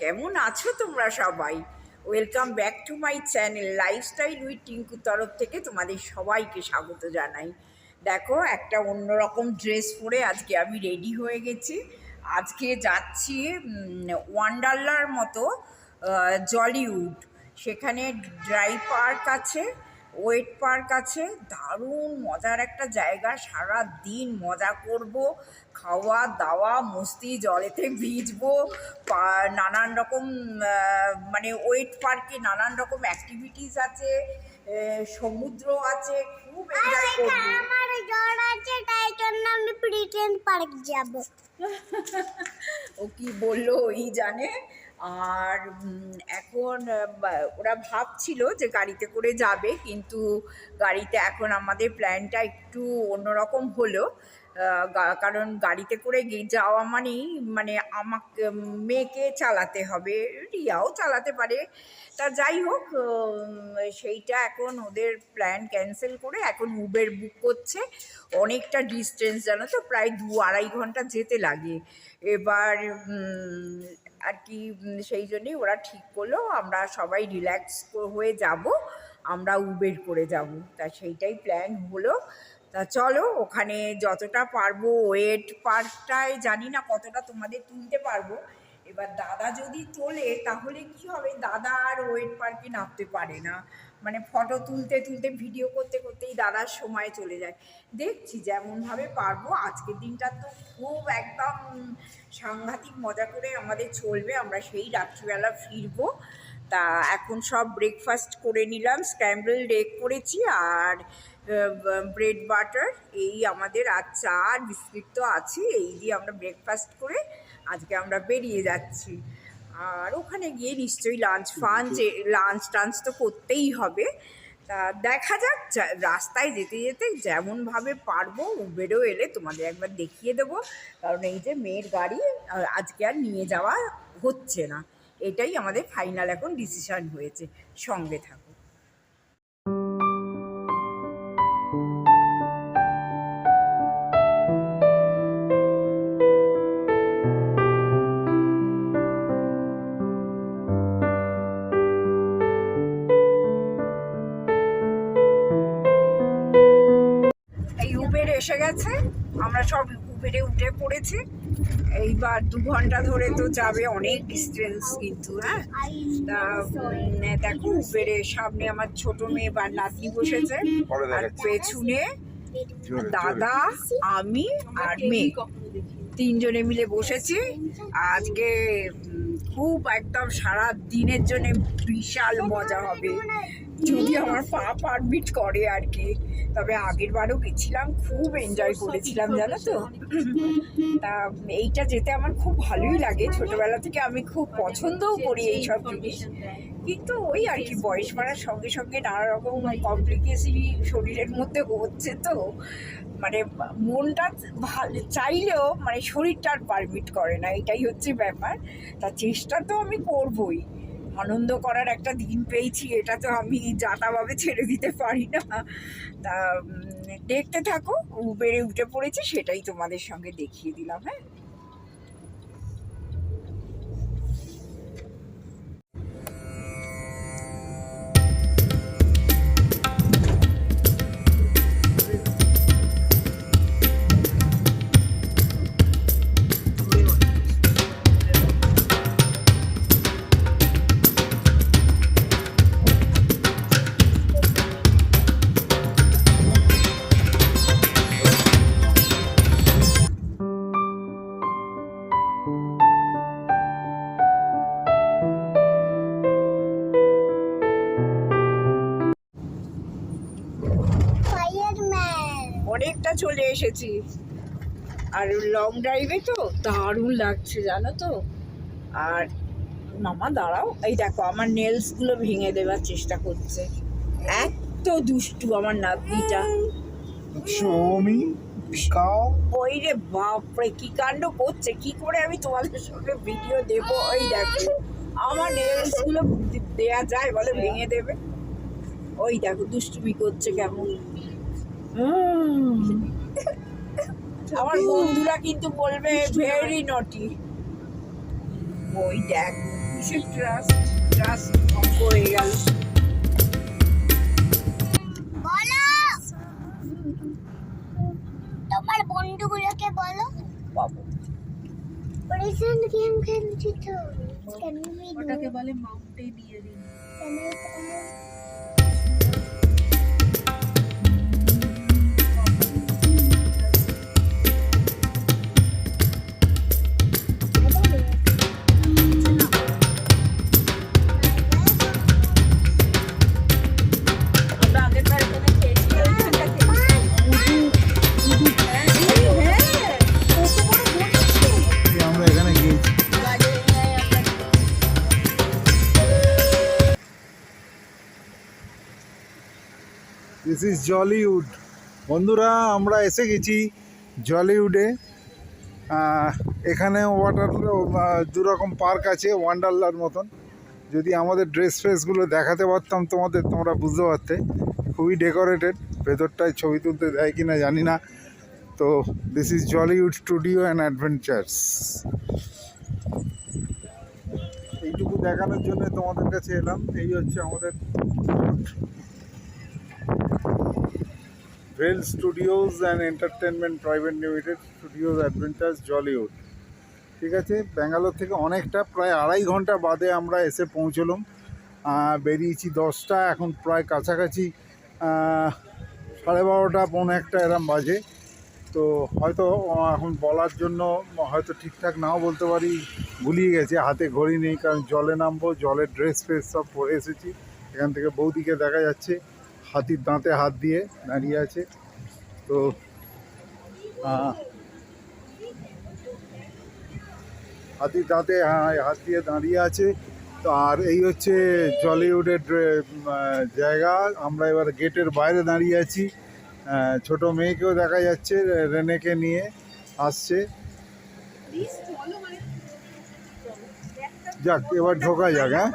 কেমন আছো তোমরা সবাই? Welcome back to my channel lifestyle with টিঙ্কুর তরফ থেকে তোমাদের সবাইকে স্বাগত জানাই। দেখো, একটা অন্যরকম ড্রেস পরে আজকে আমি রেডি হয়ে গেছি। আজকে যাচ্ছি ওয়ান্ডারলার মতো জলিউড সেখানে ড্রাই পার্ক আছে। ওয়েট পার্ক আছে দারুণ মজার একটা জায়গা সারা দিন মজা করব খাওয়া দাওয়া মস্তি জলেতে ভিজবো নানান রকম মানে ওয়েট পার্কে নানান রকম অ্যাক্টিভিটিস আছে সমুদ্র আছে খুব এনজয় করব। আমার জ্বর আছে তাই জন্য আমি প্রিটেন্ড পার্ক যাব। ও কি বলল ওই জানে? আর এখন ওরা ভাবছিল যে গাড়িতে করে যাবে, কিন্তু গাড়িতে এখন আমাদের প্ল্যানটা একটু অন্যরকম হলো। কারণ গাড়িতে করে যাওয়া মানেই মানে আমাকে মেয়েকে চালাতে হবে, রিয়াও চালাতে পারে। তা যাই হোক সেইটা এখন ওদের প্ল্যান ক্যান্সেল করে এখন উবের বুক করছে। অনেকটা ডিস্টেন্স জানো তো, প্রায় দু আড়াই ঘণ্টা যেতে লাগে। এবার আর কি সেই জন্যই ওরা ঠিক করল, আমরা সবাই রিল্যাক্স হয়ে যাব, আমরা উবের করে যাব। তা সেইটাই প্ল্যান হলো। তা চলো, ওখানে যতটা পারব ওয়েট পার্কটায় জানি না কতটা তোমাদের তুলতে পারব। এবার দাদা যদি তোলে, তাহলে কি হবে? দাদা আর ওয়েট পার্কে নামতে পারে না। মানে ফটো তুলতে তুলতে ভিডিও করতে, করতেই দাদার সময় চলে যায়। দেখছি যেমনভাবে পারব। আজকের দিনটা তো খুব একদম সাংঘাতিক মজা করে আমাদের চলবে। আমরা সেই রাত্রিবেলা ফিরবো। তা এখন সব ব্রেকফাস্ট করে নিলাম স্ক্র্যাম্বল এগ করেছি আর ব্রেড বাটার এই আমাদের আর চা আর বিস্কিট তো আছে, এই দিয়ে আমরা ব্রেকফাস্ট করে আজকে আমরা বেরিয়ে যাচ্ছি। আর ওখানে গিয়ে নিশ্চয়ই লাঞ্চ ফাঞ্চ লাঞ্চ টাঞ্চ তো করতেই হবে। তা দেখা যাক রাস্তায় যেতে যেতে যেমনভাবে পারব উবেরও এলে তোমাদের একবার দেখিয়ে দেবো। কারণ এই যে মেয়ের গাড়ি আজকে আর নিয়ে যাওয়া হচ্ছে না। এটাই আমাদের ফাইনাল এখন ডিসিশন হয়েছে, সঙ্গে থাকো। এসে গেছে। আমরা সব উবেরে উঠে পড়েছি। এইবার দু ঘণ্টা ধরে তো যাবে অনেক ডিস্টেন্স কিন্তু হ্যাঁ? তা দেখো উবেরে সামনে আমার ছোট মেয়ে বা নাতনি বসেছে আর পেছনে দাদা আমি আর মেয়ে। তিনজনে মিলে বসেছি। আজকে খুব একদম সারা দিনের জন্য বিশাল মজা হবে। যদি আমার পা পারমিট করে আর কি। তবে আগের বারও গেছিলাম, খুব এনজয় করেছিলাম, জানো তো? তা এইটা যেতে আমার খুব ভালোই লাগে। ছোটবেলা থেকে আমি খুব পছন্দও করি এইসব জিনিস। কিন্তু ওই আর কি, বয়স বাড়ার সঙ্গে সঙ্গে নানা রকম কমপ্লিকেশন শরীরের মধ্যে হচ্ছে তো। মানে মনটা ভালো চাইলেও মানে শরীরটা আর পারমিট করে না, এটাই হচ্ছে ব্যাপার। তা চেষ্টা তো আমি করবই। আনন্দ করার একটা দিন পেয়েছি, এটা তো আমি যাতাভাবে ছেড়ে দিতে পারি না। তা দেখতে থাকো বেড়ে উঠে পড়েছে, সেটাই তোমাদের সঙ্গে দেখিয়ে দিলাম হ্যাঁ? এসেছি। আর লং ড্রাইভে তো দারুণ লাগছে জানো তো? আর মামা দাঁড়াও। এই দেখো আমার নেলসগুলো ভেঙে দেওয়ার চেষ্টা করছে। এত দুষ্টু আমার নাতনিটা. Cow. ওই রে বাপরে কি কাণ্ড করছে? কি করে আমি তোমাদের সঙ্গে ভিডিও দেব? ওই দেখো আমার নেলসগুলো দেয়া যায় বলে ভেঙে দেবে। ওই দেখো দুষ্টুমি করছে কেমন। উম। আমার বন্ধুরা কিন্তু বলবে ভেরি নটি ওই দেখ কিসের ট্রাস্ট ট্রাস্ট অঙ্ক হয়ে গেল। বলো। তোমার বন্ধুগুলোকে বলো। বাবু। প্রেজেন্ট গেম খেলছি তো। কেন ওটাকে বলে মাউন্টেনিয়ারিং দিস ইজ জলিউড। বন্ধুরা, আমরা এসে গেছি জলিউডে। এখানে ওয়াটার দুরকম পার্ক আছে ওয়ান্ডারলার মতন। যদি আমাদের ড্রেস ফ্রেসগুলো দেখাতে পারতাম তোমাদের, তোমরা বুঝতে পারতে। খুবই ডেকোরেটেড ভেতরটায় ছবি তুলতে দেয় কি না জানি না। তো this is Jollywood studio and adventures এইটুকু দেখানোর জন্য তোমাদের কাছে এলাম। এই হচ্ছে আমাদের Vel studios and entertainment private limited studios adventures Jollywood ঠিক আছে? ব্যাঙ্গালোর থেকে অনেকটা, প্রায় আড়াই ঘণ্টা বাদে আমরা এসে পৌঁছলাম। বেরিয়েছি দশটা, এখন প্রায় কাছাকাছি। সাড়ে বারোটা, পৌনে একটা এরম বাজে। তো হয়তো এখন বলার জন্য হয়তো ঠিকঠাক নাও বলতে পারি। ভুলিয়ে গেছে, হাতে ঘড়ি নেই, কারণ জলে নামবো, জলের ড্রেস ফ্রেস সব পরে এসেছি। এখান থেকে বৌদিকে দেখা যাচ্ছে। হাতির দাঁতে হাত দিয়ে দাঁড়িয়ে আছে। তো হাতির দাঁতে হ্যাঁ, হাত দিয়ে দাঁড়িয়ে আছে। তো আর এই হচ্ছে জলিউডের জায়গা। আমরা এবার গেটের বাইরে দাঁড়িয়ে আছি। ছোট মেয়েকেও দেখা যাচ্ছে রেনেকে নিয়ে আসছে। যাক এবার ঢোকা যাক হ্যাঁ?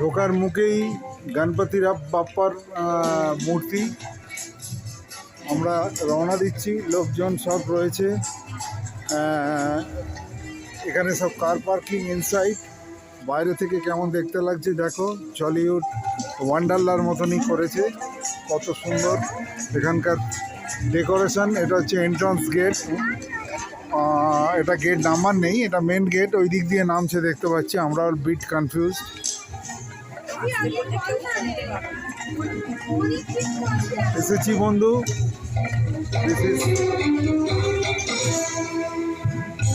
ঢোকার মুখেই গণপতি বাপ্পার মূর্তি। আমরা রওনা দিচ্ছি, লোকজন সব রয়েছে। এখানে সব কার পার্কিং ইনসাইড বাইরে থেকে কেমন দেখতে লাগছে দেখো জলিউড ওয়ান্ডারলার মতনই করেছে। কত সুন্দর এখানকার ডেকোরেশন এটা হচ্ছে এন্ট্রান্স গেট এটা গেট নাম্বার নেই, এটা মেন গেট ওই দিক দিয়ে নামছে দেখতে পাচ্ছি আমরা বিট কনফিউজ এসেছি বন্ধু।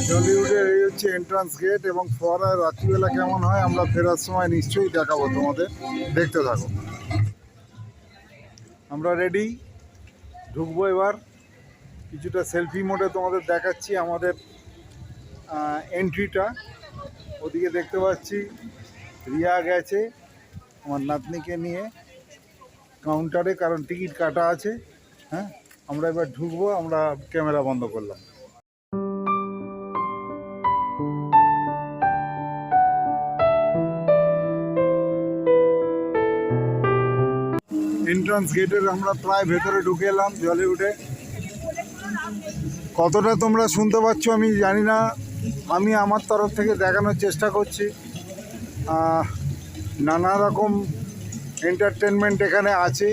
জলিউডের এই হচ্ছে এন্ট্রান্স গেট এবং ফোয়ারায় রাত্রিবেলা কেমন হয় আমরা ফেরার সময় নিশ্চয়ই দেখাবো তোমাদের। দেখতে থাকো। আমরা রেডি ঢুকবো এবার। কিছুটা সেলফি মোডে তোমাদের দেখাচ্ছি আমাদের এন্ট্রিটা ওদিকে দেখতে পাচ্ছি। রিয়া গেছে। আমার নাতনিকে নিয়ে কাউন্টারে কারণ টিকিট কাটা আছে হ্যাঁ? আমরা এবার ঢুকবো, আমরা ক্যামেরা বন্ধ করলাম। এন্ট্রান্স গেটের আমরা প্রায় ভেতরে ঢুকে এলাম জলে উঠে কতটা তোমরা শুনতে পাচ্ছ আমি জানি না। আমি আমার তরফ থেকে দেখানোর চেষ্টা করছি। নানা রকম এন্টারটেনমেন্ট এখানে আছে।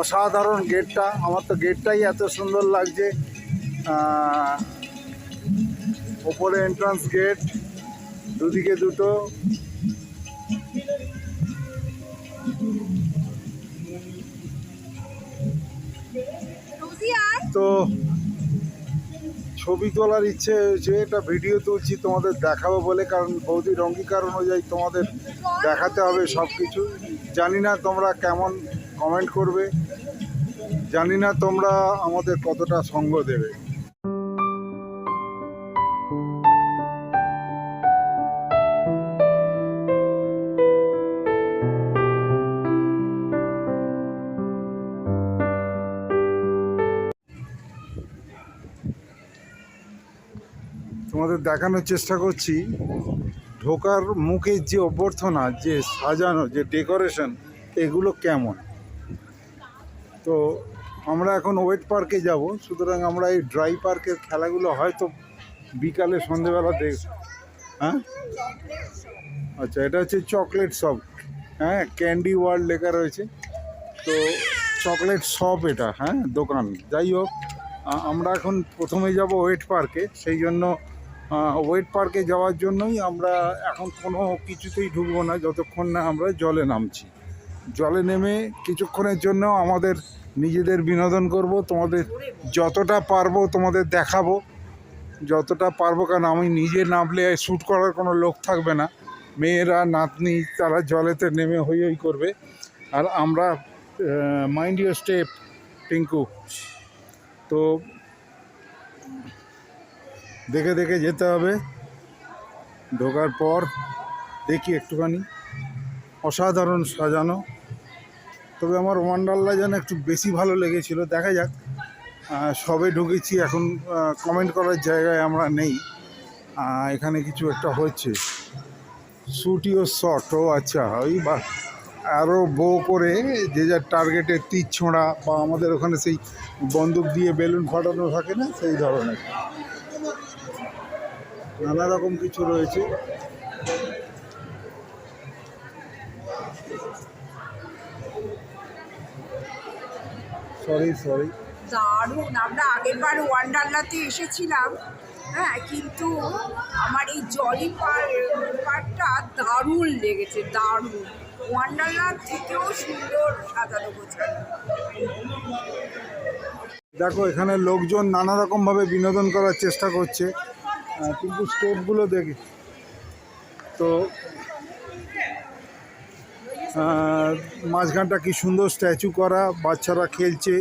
অসাধারণ গেটটা আমার তো গেটটাই এত সুন্দর লাগছে। ওপরে এন্ট্রান্স গেট দুদিকে দুটো। তো ছবি তোলার ইচ্ছে হয়েছে এটা ভিডিও তুলছি, তোমাদের দেখাবো বলে, কারণ বৌদির অঙ্গীকার অনুযায়ী তোমাদের দেখাতে হবে সব কিছু জানি না তোমরা কেমন কমেন্ট করবে, জানি না তোমরা আমাদের কতটা সঙ্গ দেবে। দেখানোর চেষ্টা করছি। ঢোকার মুখের যে অভ্যর্থনা, যে সাজানো, যে ডেকোরেশন, এগুলো কেমন? তো আমরা এখন ওয়েট পার্কে যাব। সুতরাং আমরা এই ড্রাই পার্কের খেলাগুলো হয়তো বিকালে, সন্ধেবেলা দেখ হ্যাঁ? আচ্ছা এটা হচ্ছে চকলেট শপ হ্যাঁ ক্যান্ডি ওয়ার্ল্ড লেখা রয়েছে। তো চকলেট শপ এটা হ্যাঁ দোকান। যাই হোক আমরা এখন প্রথমে যাব ওয়েট পার্কে। সেই জন্য ওয়েট পার্কে যাওয়ার জন্যই আমরা এখন কোনো কিছুতেই ঢুকবো না, যতক্ষণ না আমরা জলে নামছি। জলে নেমে কিছুক্ষণের জন্য আমাদের নিজেদের বিনোদন করব, তোমাদের যতটা পারব তোমাদের দেখাবো। যতটা পারব, কারণ আমি নিজে নামলে শ্যুট করার কোনো লোক থাকবে না। মেয়েরা, নাতনি, তারা জলেতে নেমে হই হই করবে। আর আমরা মাইন্ড ইউর স্টেপ টিঙ্কু। তো দেখে দেখে যেতে হবে। ঢোকার পর দেখি একটুখানি। অসাধারণ সাজানো। তবে আমার ওয়ান্ডারলা যেন একটু বেশি ভালো লেগেছিল। দেখা যাক সবে ঢুকেছি। এখন কমেন্ট করার জায়গায় আমরা নেই। এখানে কিছু একটা হচ্ছে। শুটিও শট ও আচ্ছা ওই বা আরও বো করে যে যার টার্গেটে তীর ছোঁড়া বা আমাদের ওখানে সেই বন্দুক দিয়ে বেলুন ফাটানো থাকে না, সেই ধরনের। নানা রকম কিছু রয়েছে। সরি সরি দারুণ আমরা আগের বার ওয়ান্ডারলাতে এসেছিলাম হ্যাঁ কিন্তু আমার এই জলি পার্কটা দারুণ লেগেছে দারুণ। ওয়ান্ডারলার থেকেও সুন্দর সাজানো গোছানো। দেখো এখানে লোকজন নানা রকমভাবে বিনোদন করার চেষ্টা করছে। কিন্তু স্টেপগুলো দেখি। তো মাঝখানটা কি সুন্দর স্ট্যাচু করা, বাচ্চারা খেলছে,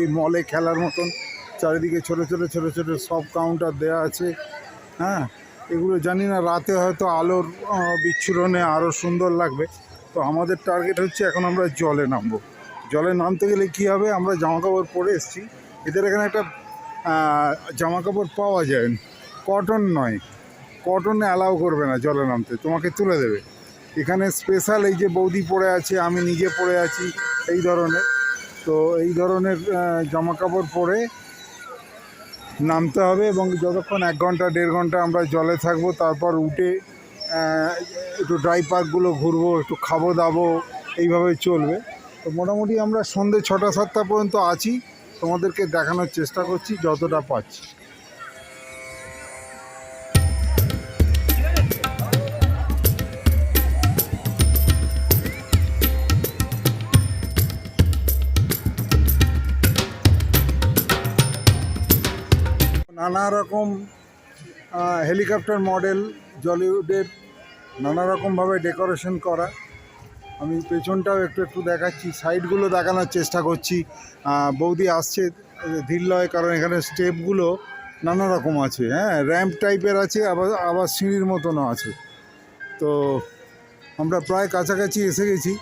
এই মলে খেলার মতন, চারিদিকে ছোটো ছোটো ছোটো ছোটো সব কাউন্টার দেওয়া আছে হ্যাঁ? এগুলো জানি না, রাতে হয়তো আলোর বিচ্ছুরণে আরও সুন্দর লাগবে। তো আমাদের টার্গেট হচ্ছে এখন আমরা জলে নামবো। জলে নামতে গেলে কী হবে? আমরা জামা কাপড় পরে এসেছি। এদের এখানে একটা জামা কাপড় পাওয়া যায় কটন নয়। কটনে অ্যালাউ করবে না জলে নামতে, তোমাকে তুলে দেবে। এখানে স্পেশাল এই যে বৌদি পরে আছে, আমি নিজে পরে আছি, এই ধরনের। তো এই ধরনের জামা কাপড় পরে নামতে হবে এবং যতক্ষণ এক ঘণ্টা, দেড় ঘণ্টা আমরা জলে থাকব, তারপর উঠে একটু ড্রাই পার্কগুলো ঘুরবো, একটু খাব দাবো, এইভাবে চলবে। তো মোটামুটি আমরা সন্ধে ছটা, সাতটা পর্যন্ত আছি। তোমাদেরকে দেখানোর চেষ্টা করছি, যতটা পাচ্ছি নানা রকম হেলিকপ্টার মডেল, জলিউডের নানা রকমভাবে ডেকোরেশন করা। আমি পেছনটাও একটু একটু দেখাচ্ছি, সাইডগুলো দেখানোর চেষ্টা করছি। বৌদি আসছে ধীরলয় কারণ এখানে স্টেপগুলো নানা রকম আছে হ্যাঁ? র্যাম্প টাইপের আছে, আবার আবার সিঁড়ির মতনও আছে। তো আমরা প্রায় কাছাকাছি এসে গেছি।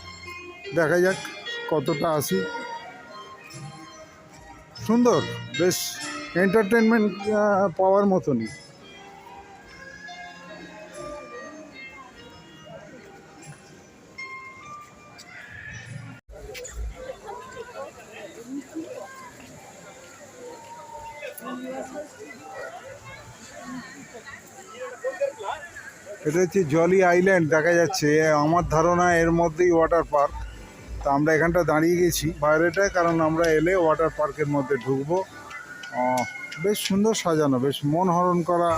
দেখা যাক কতটা আসি। সুন্দর, বেশ। এন্টারটেনমেন্ট পাওয়ার মতনই। এটা হচ্ছে জলি আইল্যান্ড দেখা যাচ্ছে। আমার ধারণা এর মধ্যেই ওয়াটার পার্ক তো আমরা এখানটা দাঁড়িয়ে গেছি। বাইরেটায় কারণ আমরা এলে ওয়াটার পার্কের মধ্যে ঢুকবো। বেশ সুন্দর সাজানো বেশ মনহরণ করা।